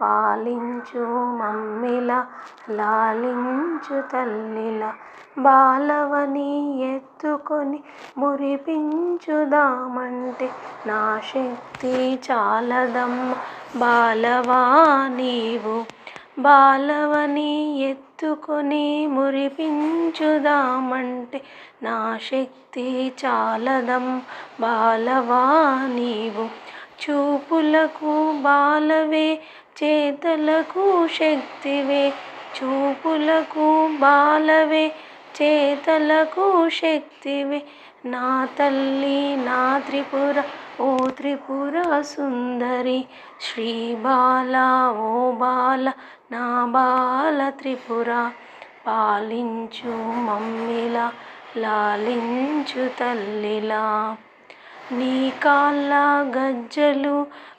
పాలించు మమ్మిలా లాలించు తల్లిలా బాలవని ఎత్తుకొని మురిపించుదామంటే నా శక్తి చాలదమ్మ బాలవా నీవు. బాలవని ఎత్తుకొని మురిపించుదామంటే నా శక్తి చాలదం బాలవా నీవు. చూపులకు బాలవే చేతలకు శక్తివే. చూపులకు బాలవే చేతలకు శక్తివే. నా తల్లి నా త్రిపుర ఓ త్రిపుర సుందరి. శ్రీ బాల ఓ బాల నా బాల త్రిపుర. పాలించు మమ్మిలా లాలించు తల్లిలా. నీ కాళ్ళ గజ్జలు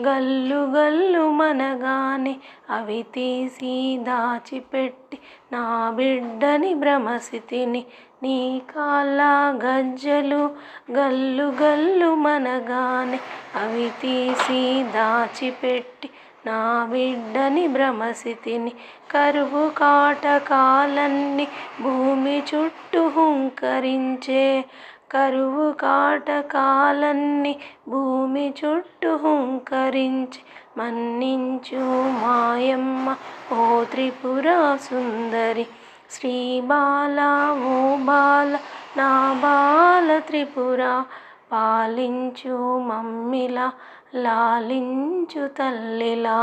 గల్లు గల్లు మనగానే అవి తీసి దాచిపెట్టి నా బిడ్డని భ్రమసితిని నీ కాళ్ళ గజ్జలు గల్లు గల్లు మనగానే అవి తీసి దాచిపెట్టి నా బిడ్డని భ్రమసితిని కరువు కాటకాలన్నీ భూమి చుట్టూ హుంకరించే కరువు కాటకాలన్నీ భూమి చుట్టూ హుంకరించి మన్నించు మాయమ్మ ఓ త్రిపుర సుందరి. శ్రీ బాల ఓ బాల నా బాల త్రిపుర పాలించు మమ్మిలా లాలించు తల్లిలా.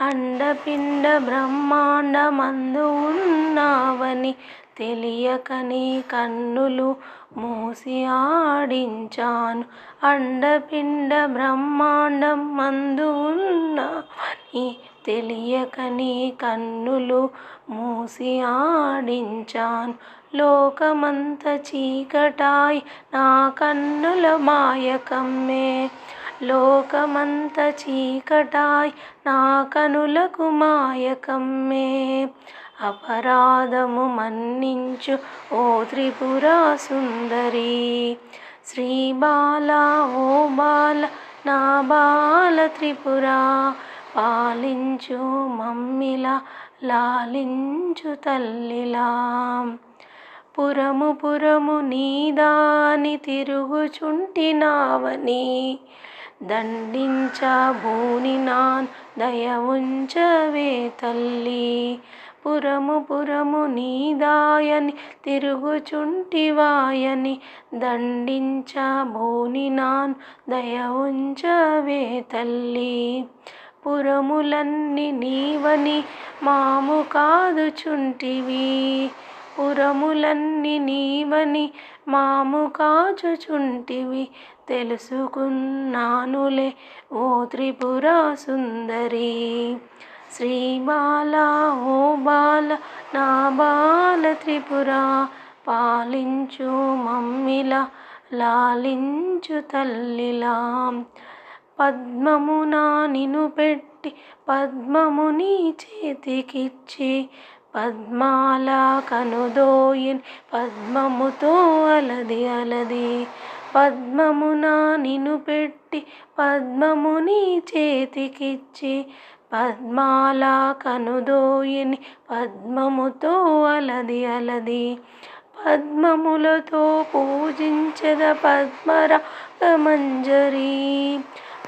అండపిండ బ్రహ్మాండమందు ఉన్నావని తెలియకని కన్నులు మూసి ఆడించాను. అండపిండ బ్రహ్మాండం మందు ఉన్నావని తెలియకని కన్నులు మూసి ఆడించాను. లోకమంత చీకటాయి నా కన్నుల మాయకమ్మే. లోకమంత చీకటాయ్ నా కనులకు మాయకమ్మే. అపరాధము మన్నించు ఓ త్రిపుర సుందరి. శ్రీ బాల ఓ బాల నా బాల త్రిపుర. పాలించు మమ్మిలా లాలించు తల్లిలా. పురము పురము నీదాని తిరుగుచుంటినావని. దండించబూని నాన్ దయవుంచవే తల్లి. పురము పురము నీదాయని తిరుగుచుంటివాయని దండించబూని నాన్ దయ తల్లి. పురములన్నీ నీవని మాము కాదు చుంటివి పురములన్నీ నీవని మాము కాచుచుంటివి. తెలుసుకున్నానులే ఓ త్రిపుర సుందరి. శ్రీ బాల ఓ బాల నా బాల త్రిపుర పాలించు మమ్మిలా లాలించు తల్లిలా. పద్మమున నిను పెట్టి పద్మముని చేతికిచ్చి పద్మాల కనుదోయిన్ పద్మముతో అలది అలది. పద్మమున నిను పెట్టి పద్మముని చేతికిచ్చి పద్మాల కనుదోయని పద్మముతో అలది అలది. పద్మములతో పూజించద పద్మరాగమంజరీ.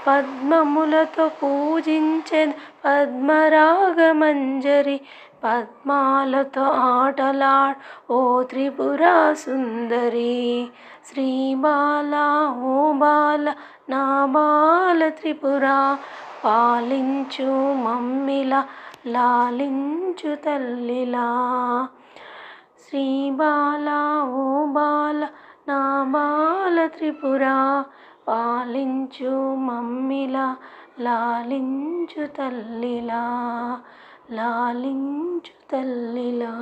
పద్మములతో పూజించెద్ పద్మరాగమంజరి పద్మాలతో ఆటలాడ్ ఓ త్రిపుర సుందరి శ్రీబాల ఓ బాల నా బాల త్రిపుర పాలించు మమ్మిలా లాలించు తల్లిలా. శ్రీబాల ఓ బాల నా బాల త్రిపుర పాలించు మమ్మిలా లాలించు తల్లిలా లాలించు తల్లిలా.